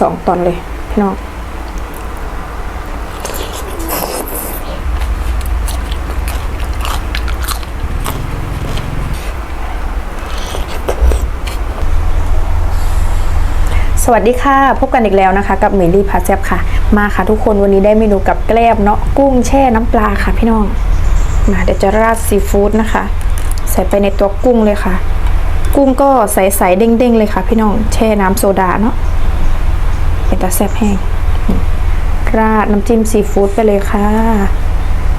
สองตอนเลยพี่น้องสวัสดีค่ะ พบกันอีกแล้วนะคะ กับเมลี่พาเซบค่ะ มาค่ะทุกคนวันนี้ได้เมนูกับแกล้มเนาะกุ้งแช่น้ำปลาค่ะพี่น้อง มาเดี๋ยวจะราดซีฟู้ดนะคะ ใส่ไปในตัวกุ้งเลยค่ะ กุ้งก็ใสๆเด้งๆเลยค่ะ พี่น้องแช่น้ำโซดาเนาะ เป็นตาแซ่บแห้งราดน้ำจิ้มซีฟู้ดไปเลยค่ะ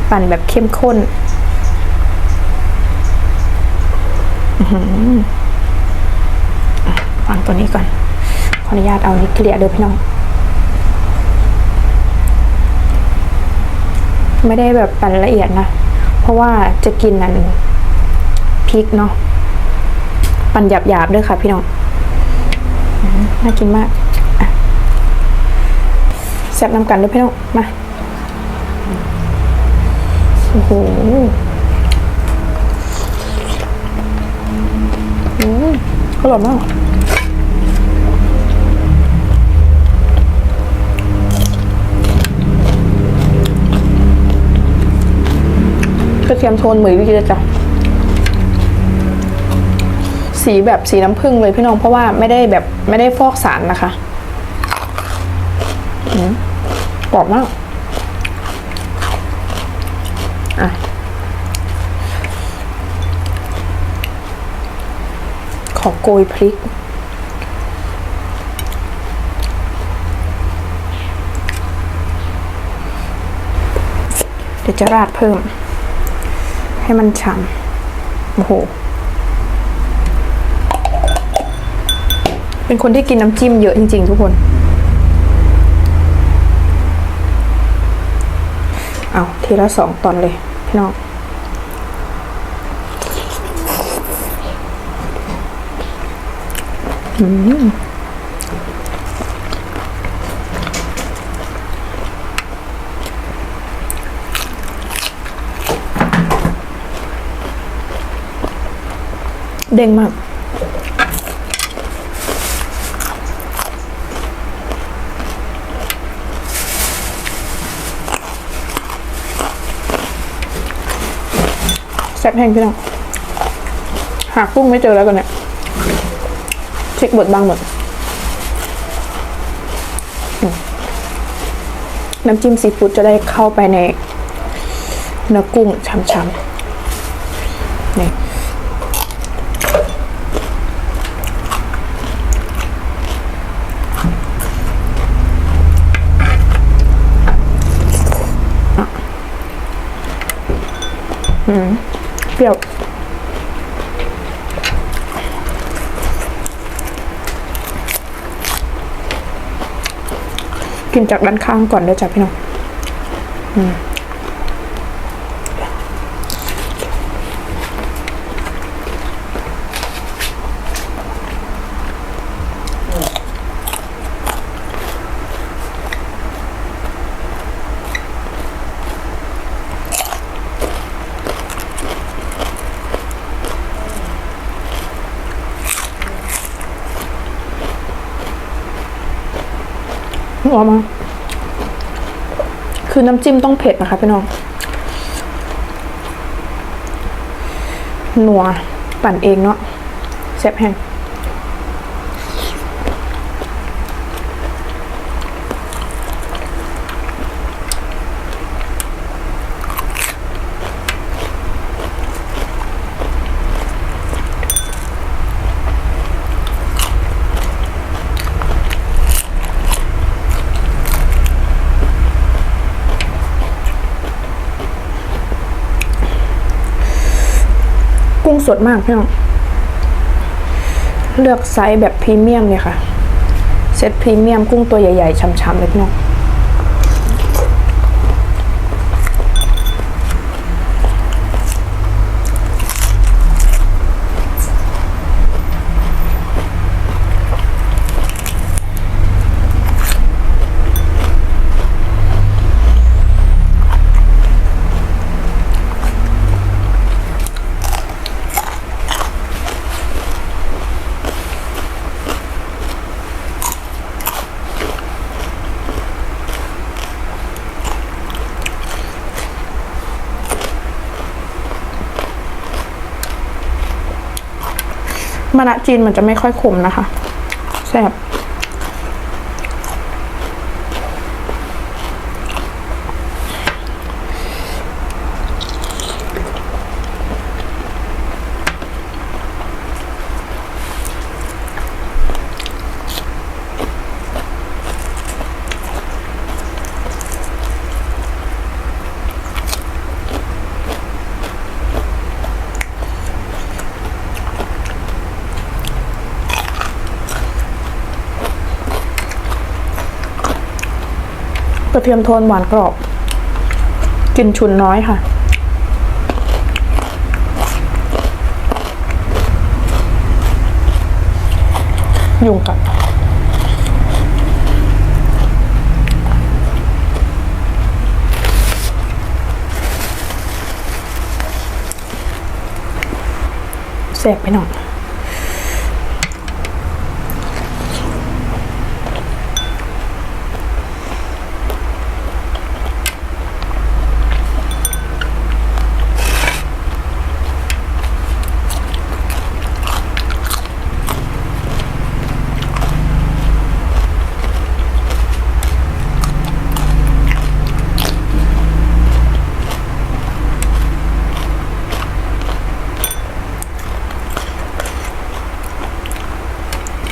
ปั่นแบบเข้มข้นวางตัวนี้ก่อน ขออนุญาตเอานี้เกลี่ยเด้อพี่น้อง ไม่ได้แบบปั่นละเอียดนะ เพราะว่าจะกินนั่นพริกเนาะ ปั่นหยาบๆด้วยค่ะพี่น้อง น่ากินมาก แซ่บน้ำกันด้วยพี่น้องมาโอ้โหอืมอร่อยมากกระเทียมโทนเหมือนวิกิจ้ะสีแบบสีน้ำผึ้งเลยพี่น้องเพราะว่าไม่ได้แบบไม่ได้ฟอกสารนะคะ อืม กรอบมากอะขอโกยพริก เดี๋ยวจะราดเพิ่ม ให้มันฉ่ำ โอ้โห เป็นคนที่กินน้ำจิ้มเยอะจริง ๆ ทุกคน เอาทีละสองตอนเลย พี่น้องอืมเด้งมาก แซ่บแห้งพี่น้อง หากุ้งไม่เจอแล้วกันเนี่ยเช็คบทบางหมดอืมน้ำจิ้มซีฟู้ดจะได้เข้าไปในเนื้อกุ้งช้ำๆ นี่ เปรี้ยวกินจากด้านข้างก่อนได้จ้ะพี่น้อง อืม หัวมากคือน้ำจิ้มต้องเผ็ดนะคะพี่น้องนัวปั่นเองเนาะแซ่บแห้ง สดมากพี่น้อง เลือกไซส์แบบพรีเมียมเลยค่ะ เซ็ตพรีเมียมกุ้งตัวใหญ่ๆช่ำๆเลยพี่น้อง มะระจีนมันจะไม่ค่อยขมนะคะแซ่บ ระเทียมโทนหวานกรอบกลิ่นชุนน้อยค่ะ ยุงกัดแสบไปหน่อย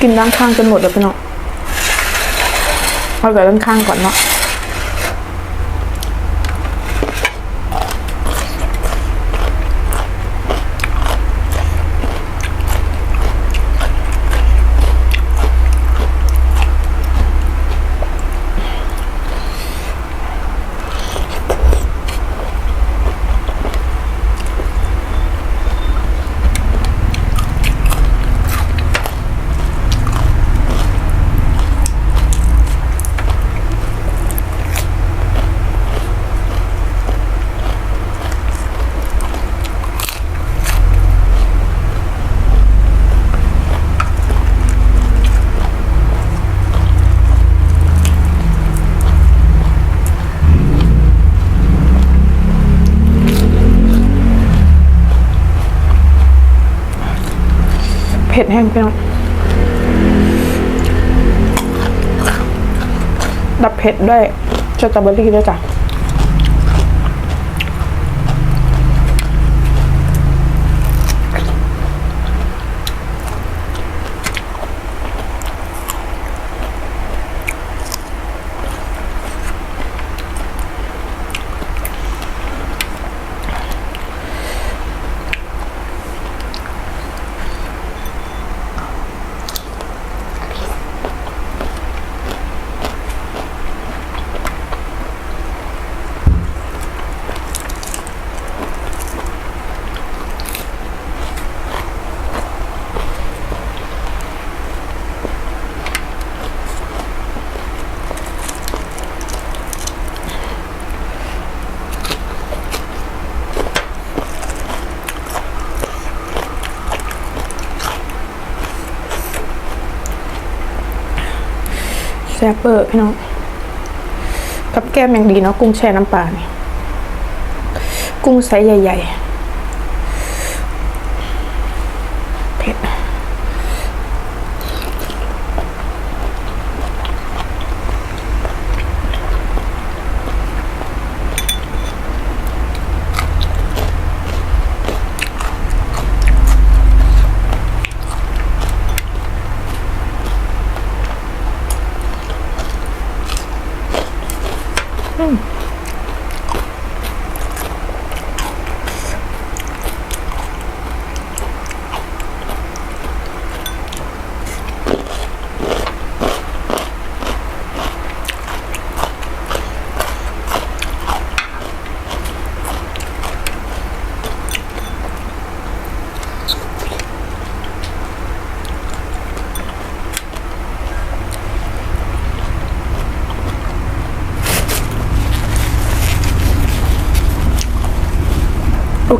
กินด้านข้างจนหมดแล้วพี่น้องเอาแต่ด้านข้างก่อนเนาะ ผ็ดแห้งไปหน้อยดับเผ็ดด้วยสตรอเบอรี่ด้วยจ้ะ แซ่บเบอร์พี่น้องกับแก้มอย่างดีเนาะกุ้งแช่น้ำปลาเนี่ยกุ้งไซส์ใหญ่ ๆ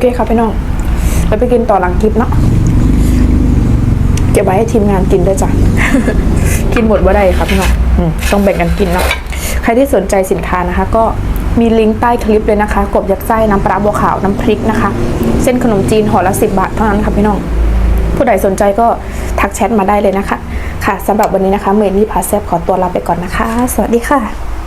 เคค่ะพี่น้องแล้วไปกินต่อหลังคลิปเนาะเก็บไว้ให้ทีมงานกินด้วยจ้ะ กินหมดว่าได้ค่ะพี่น้องอืมต้องแบ่งกันกินเนาะใครที่สนใจสินค้านะคะ ก็มีลิงก์ใต้คลิปเลยนะคะ กบยัดไส้น้ำปลาบัวขาวน้ำพริกนะคะ เส้นขนมจีนห่อละสิบบาทเท่านั้นค่ะพี่น้อง ผู้ใดสนใจก็ทักแชทมาได้เลยนะคะ ค่ะสำหรับวันนี้นะคะเมลี่พาแซบขอตัวลาไปก่อนนะคะ สวัสดีค่ะ